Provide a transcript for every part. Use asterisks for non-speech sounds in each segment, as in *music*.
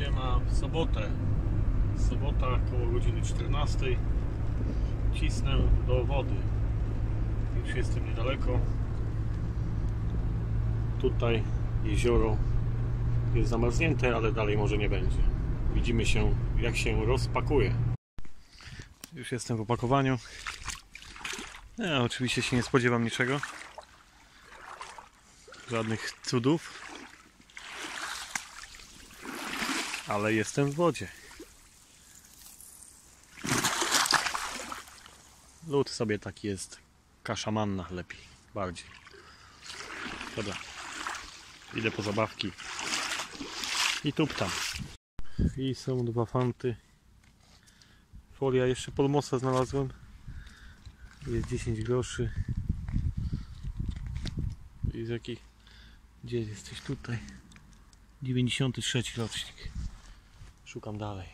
Siema, w sobotę. Sobota koło godziny 14. Cisnę do wody. Już jestem niedaleko. Tutaj jezioro jest zamarznięte, ale dalej może nie będzie. Widzimy się, jak się rozpakuje. Już jestem w opakowaniu. Ja oczywiście się nie spodziewam niczego. Żadnych cudów. Ale jestem w wodzie. Lód sobie taki jest. Kasza manna lepiej, bardziej. Dobra. Idę po zabawki. I tuptam. I są dwa fanty. Folia jeszcze polmosa znalazłem. Jest 10 groszy. I z jaki... Gdzie jesteś? Tutaj. 93 rocznik. Szukam dalej.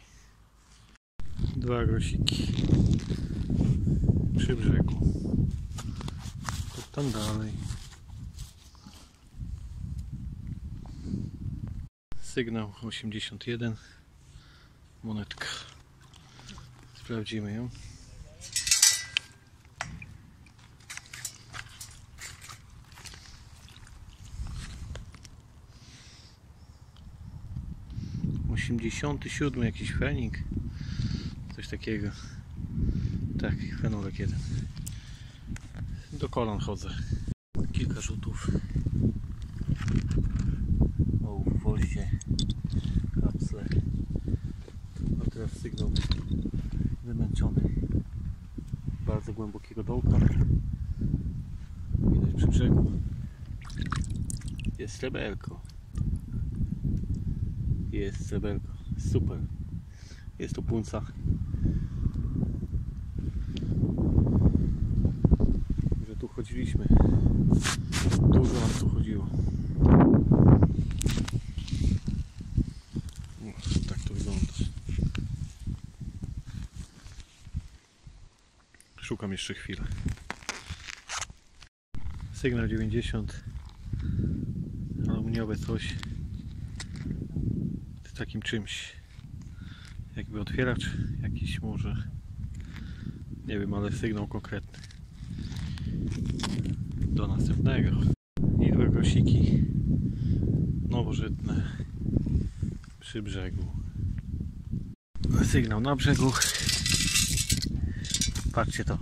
Dwa grosiki. Przy brzegu. Tam dalej. Sygnał 81. Monetka. Sprawdzimy ją. Osiemdziesiąty siódmy jakiś fenik. Coś takiego. Tak, fenolek jeden. Do kolan chodzę. Kilka rzutów. O, w wozie. Kapsle. A teraz sygnał wymęczony. Bardzo głębokiego dołka. Widać przy brzegu. Jest sreberko. Jest sreberko. Super. Jest to punca. Że tu chodziliśmy. Dużo nam tu chodziło. No, tak to wygląda. Szukam jeszcze chwilę. Sygnał 90. Aluminiowe coś. Takim czymś. Jakby otwieracz jakiś może. Nie wiem, ale sygnał konkretny. Do następnego. Dwa grosiki nowożytne przy brzegu. Sygnał na brzegu. Patrzcie to.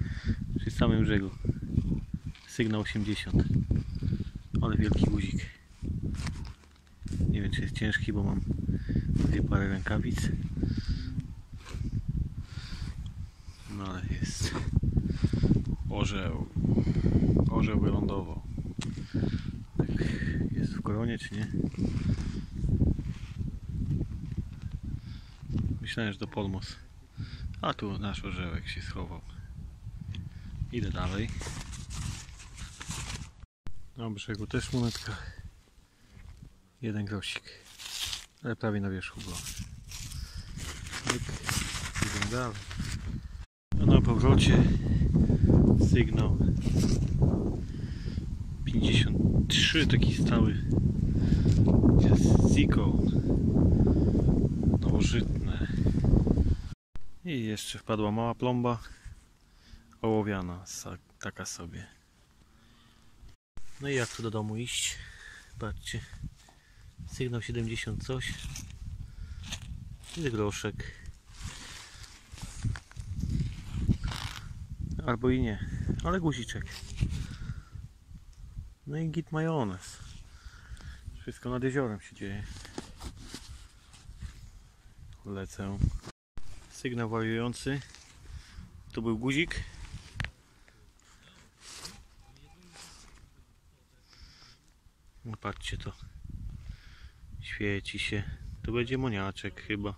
*laughs* przy samym brzegu. Sygnał 80. Ale wielki guzik. Wiem czy jest ciężki, bo mam dwie parę rękawic. No ale jest. Orzeł. Orzeł wylądował. Tak jest w koronie, czy nie? Myślałem, że to polmos. A tu nasz orzełek się schował. Idę dalej. Na brzegu też monetka. Jeden grosik. Ale prawie na wierzchu była. Tyk. Idę dalej. A na powrocie sygnał 53 taki stały jest Zico i jeszcze wpadła mała plomba ołowiana taka sobie no i jak tu do domu iść patrzcie sygnał 70 coś i groszek albo i nie ale guziczek no i git majonez. Wszystko nad jeziorem się dzieje. Lecę. Sygnał wariujący. Tu był guzik. No patrzcie to. Świeci się. To będzie moniaczek chyba.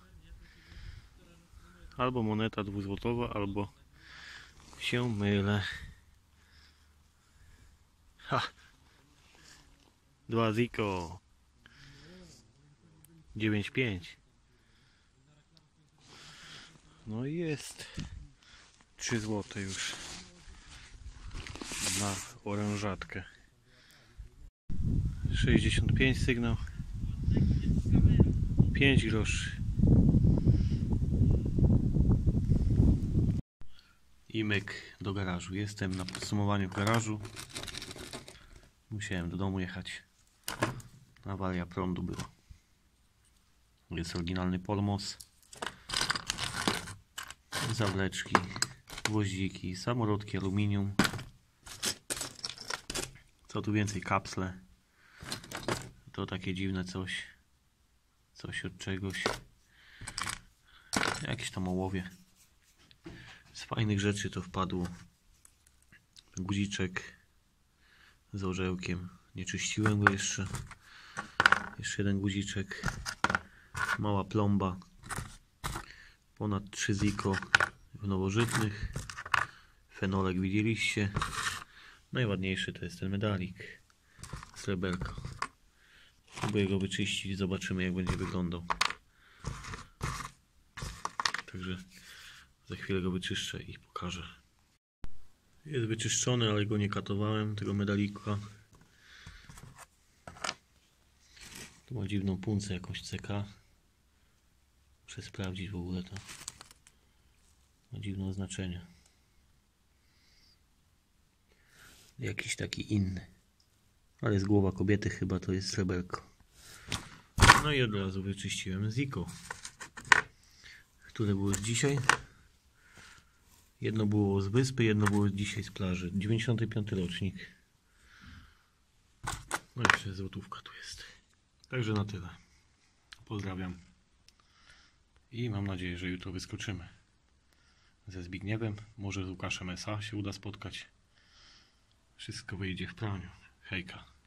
Albo moneta dwuzłotowa, albo się mylę. Ha! Dwa Zico. 9,5. No i jest 3 złote już na orężatkę. 65 sygnał. 5 groszy. I myk do garażu. Jestem na podsumowaniu w garażu. Musiałem do domu jechać. Awaria prądu była. Jest oryginalny Polmos. Zawleczki, gwoździki, samorodki, aluminium. Co tu więcej, kapsle. To takie dziwne coś. Coś od czegoś. Jakieś tam ołowie. Z fajnych rzeczy to wpadło. Guziczek z orzełkiem. Nie czyściłem go jeszcze. Jeszcze jeden guziczek. Mała plomba. Ponad 3 ziko w nowożytnych. Fenolek widzieliście. Najładniejszy to jest ten medalik. Sreberka. Próbuję go wyczyścić. Zobaczymy jak będzie wyglądał. Także za chwilę go wyczyszczę i pokażę. Jest wyczyszczony, ale go nie katowałem, tego medalika. Tu ma dziwną puncę jakąś CK. Muszę sprawdzić w ogóle to. Ma dziwne oznaczenie. Jakiś taki inny. Ale jest głowa kobiety, chyba to jest sreberko. No i od razu wyczyściłem Ziko. Które było z dzisiaj? Jedno było z wyspy, jedno było dzisiaj z plaży. 95 rocznik. No i jeszcze złotówka tu jest. Także na tyle. Pozdrawiam. I mam nadzieję, że jutro wyskoczymy. Ze Zbigniewem, może z Łukaszem S.A. się uda spotkać. Wszystko wyjdzie w praniu. Hejka.